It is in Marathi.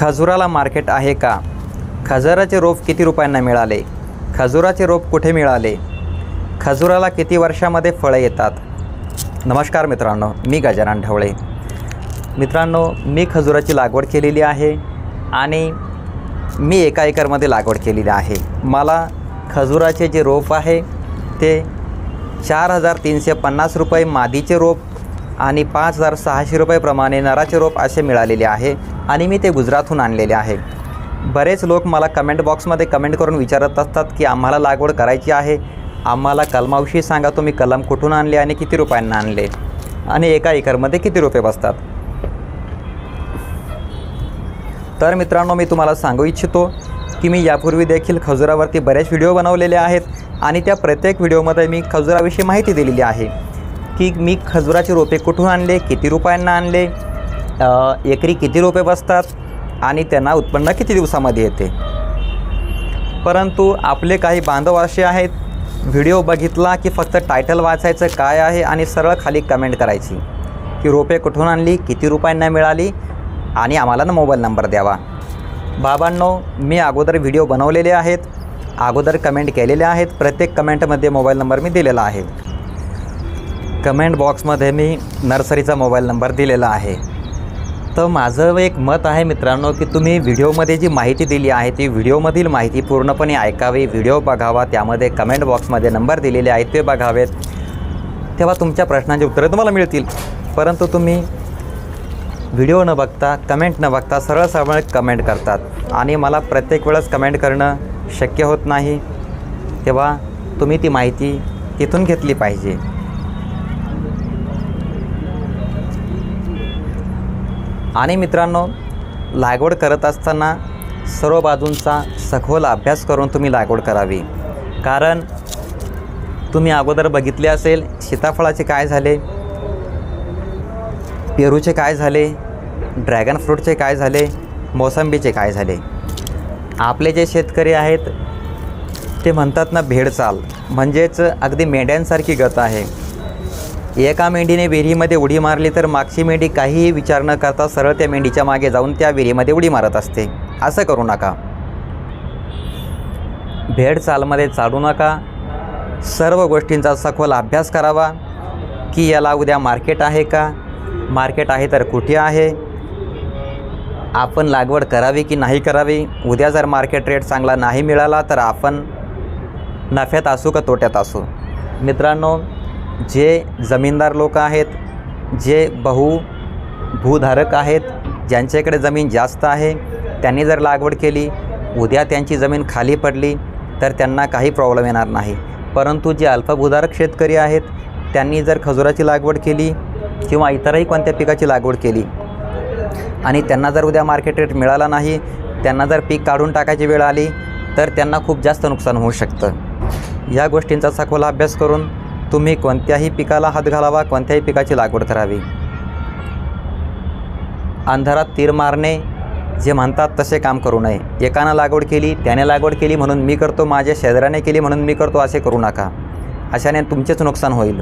खजुराला मार्केट आहे का? खजुराचे रोप किती रुपयांना मिळाले? खजुराचे रोप कुठे मिळाले? खजुराला किती वर्षामध्ये फळं येतात? नमस्कार मित्रांनो मी गजानन ढवळे. मित्रांनो मी खजुराची लागवड केलेली आहे आणि मी एका एकरमध्ये लागवड केलेली आहे. मला खजुराचे जे रोप आहे ते चार हजार तीनशे पन्नास रुपये मादीचे रोप आणि पाच हजार सहाशे रुपयेप्रमाणे नराचे रोप असे मिळालेले आहे. आणि मी ते गुजरातहून आणलेले आहे. बरेच लोक मला कमेंट बॉक्समध्ये कमेंट करून विचारत असतात की आम्हाला लागवड करायची आहे. आम्हाला कलमाविषयी सांगा तुम्ही कलम कुठून आणले आणि किती रुपयांना आणले? आणि एका एकरमध्ये किती रुपये बसतात? तर मित्रांनो मी तुम्हाला सांगू इच्छितो की मी यापूर्वी देखील खजुरावरती बरेच व्हिडिओ बनवलेले आहेत आणि त्या प्रत्येक व्हिडिओमध्ये मी खजुराविषयी माहिती दिलेली आहे की मी खजुराचे रोपे कुठून आणले किती रुपयांना आणले एकरी किती रोपे बसतात आणि त्यांना उत्पन्न किती दिवसामध्ये येते? परंतु आपले काही बांधव असे आहेत व्हिडिओ बघितला की फक्त टायटल वाचायचं काय आहे आणि सरळ खाली कमेंट करायची की रोपे कुठून आणली किती रुपयांना मिळाली आणि आम्हाला ना मोबाईल नंबर द्यावा. बाबांनो मी अगोदर व्हिडिओ बनवलेले आहेत अगोदर कमेंट केलेले आहेत प्रत्येक कमेंटमध्ये मोबाईल नंबर मी दिलेला आहे. कमेंट बॉक्समध्ये मी नर्सरीचा मोबाईल नंबर दिलेला आहे. तर माझं एक मत आहे मित्रांनो की तुम्ही व्हिडिओमध्ये जी माहिती दिली आहे ती व्हिडिओमधील माहिती पूर्णपणे ऐकावी व्हिडिओ बघावा त्यामध्ये कमेंट बॉक्समध्ये नंबर दिलेले आहेत ते बघावेत. तेव्हा तुमच्या प्रश्नांची उत्तरं तुम्हाला मिळतील. परंतु तुम्ही व्हिडिओ न बघता कमेंट न बघता सरळ सरळ कमेंट करतात. आणि मला प्रत्येक वेळेस कमेंट करणं शक्य होत नाही तेव्हा तुम्ही ती माहिती तिथून घेतली पाहिजे. आणि मित्रांनो लागवड करत असताना सर्व बाजूंचा सखोल अभ्यास करून तुम्ही लागवड करावी. कारण तुम्ही अगोदर बघितले असेल सीताफळाचे काय झाले? पेरूचे काय झाले? ड्रॅगन फ्रूटचे काय झाले? मोसंबीचे काय झाले? आपले जे शेतकरी आहेत ते म्हणतात ना भेडचाल म्हणजेच अगदी मेंढ्यांसारखी गत आहे. एका मेंढीने विहिरीमध्ये उडी मारली तर मागची मेंढी काहीही विचार न करता सरळ त्या मेंढीच्या मागे जाऊन त्या विहिरीमध्ये उडी मारत असते. असं करू नका. भेड चालमध्ये चालू नका. सर्व गोष्टींचा सखोल अभ्यास करावा. की याला उद्या मार्केट आहे का? मार्केट आहे तर कुठे आहे? आपण लागवड करावी की नाही करावी? उद्या जर मार्केट रेट चांगला नाही मिळाला तर आपण नफ्यात असू का तोट्यात असू? मित्रांनो जे जमीनदार लोक आहेत जे बहु भूधारक आहेत ज्यांच्याकडे जमीन जास्त आहे त्यांनी जर लागवड केली उद्या त्यांची जमीन खाली पडली तर त्यांना काही प्रॉब्लेम येणार नाही. परंतु जे अल्पभूधारक शेतकरी आहेत त्यांनी जर खजुराची लागवड केली किंवा इतरही कोणत्या पिकाची लागवड केली आणि त्यांना जर उद्या मार्केट रेट मिळाला नाही त्यांना जर पीक काढून टाकायची वेळ आली तर त्यांना खूप जास्त नुकसान होऊ शकतं. या गोष्टींचा सखोल अभ्यास करून तुम्ही कोणत्याही पिकाला हात घालावा कोणत्याही पिकाची लागवड करावी. अंधारात तीर मारणे जे म्हणतात तसे काम करू नये. एकानं लागवड केली त्याने लागवड केली म्हणून मी करतो माझ्या शेजाऱ्याने केली म्हणून मी करतो असे करू नका. अशाने तुमचेच नुकसान होईल.